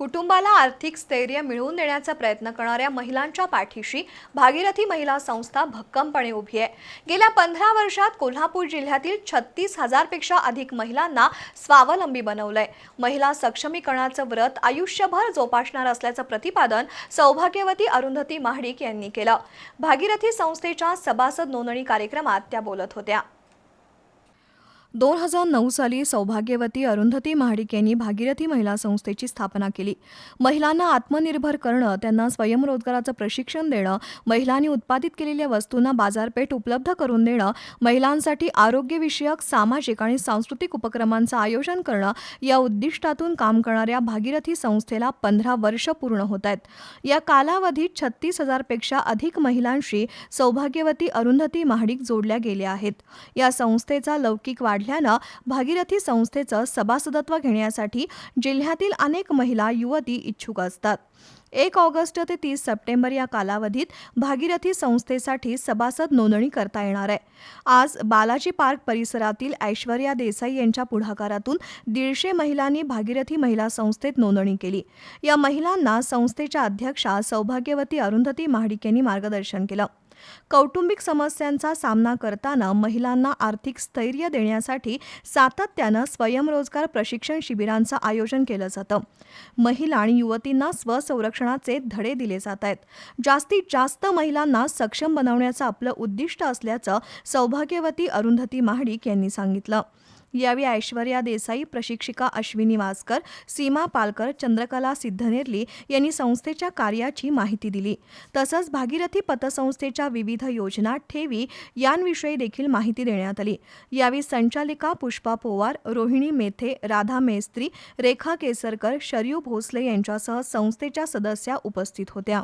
कुटुंबाला आर्थिक स्थैर्य मिळवून देण्याचा प्रयत्न करणाऱ्या महिलांच्या पाठीशी भागीरथी महिला संस्था भक्कमपणे उभी आहे. गेल्या पंधरा वर्षात कोल्हापूर जिल्ह्यातील छत्तीस हजारपेक्षा अधिक महिलांना स्वावलंबी बनवलंय. महिला सक्षमीकरणाचं व्रत आयुष्यभर जोपासणार असल्याचं प्रतिपादन सौभाग्यवती अरुंधती महाडिक यांनी केलं. भागीरथी संस्थेच्या सभासद नोंदणी कार्यक्रमात त्या बोलत होत्या. दोन हजार नऊ साली सौभाग्यवती अरुंधती महाडिक यांनी भागीरथी महिला संस्थेची स्थापना केली. महिलांना आत्मनिर्भर करणं त्यांना स्वयंरोजगाराचं प्रशिक्षण देणं महिलांनी उत्पादित केलेल्या वस्तूंना बाजारपेठ उपलब्ध करून देणं महिलांसाठी आरोग्यविषयक सामाजिक आणि सांस्कृतिक उपक्रमांचं आयोजन करणं या उद्दिष्टातून काम करणाऱ्या भागीरथी संस्थेला पंधरा वर्ष पूर्ण होत आहेत. या कालावधीत छत्तीस हजारपेक्षा अधिक महिलांशी सौभाग्यवती अरुंधती महाडिक जोडल्या गेल्या आहेत. या संस्थेचा लौकिक वाढ वाढल्यानं भागीरथी संस्थेचं सभासदत्व घेण्यासाठी जिल्ह्यातील अनेक महिला युवती इच्छुक असतात. एक ऑगस्ट ते तीस सप्टेंबर या कालावधीत भागीरथी संस्थेसाठी सभासद नोंदणी करता येणार आहे. आज बालाजी पार्क परिसरातील ऐश्वर्या देसाई यांच्या पुढाकारातून दीडशे महिलांनी भागीरथी महिला संस्थेत नोंदणी केली. या महिलांना संस्थेच्या अध्यक्षा सौभाग्यवती अरुंधती महाडिक यांनी मार्गदर्शन केलं. कौटुंबिक समस्यांचा सामना करताना महिलांना आर्थिक स्थैर्य देण्यासाठी सातत्यानं स्वयंरोजगार प्रशिक्षण शिबिरांचं आयोजन केलं जातं. महिला आणि युवतींना स्वसंरक्षणाचे धडे दिले जात आहेत. जास्तीत जास्त महिलांना सक्षम बनवण्याचं आपलं उद्दिष्ट असल्याचं सौभाग्यवती अरुंधती महाडिक यांनी सांगितलं. यावेळी ऐश्वर्या देसाई प्रशिक्षिका अश्विनी वासकर सीमा पालकर चंद्रकला सिद्धनेरली यांनी संस्थेच्या कार्याची माहिती दिली. तसंच भागीरथी पतसंस्थेच्या विविध योजना ठेवी यांविषयी देखील माहिती देण्यात आली. यावेळी संचालिका पुष्पा पोवार रोहिणी मेथे राधा मेस्त्री रेखा केसरकर शरयू भोसले यांच्यासह संस्थेच्या सदस्या उपस्थित होत्या.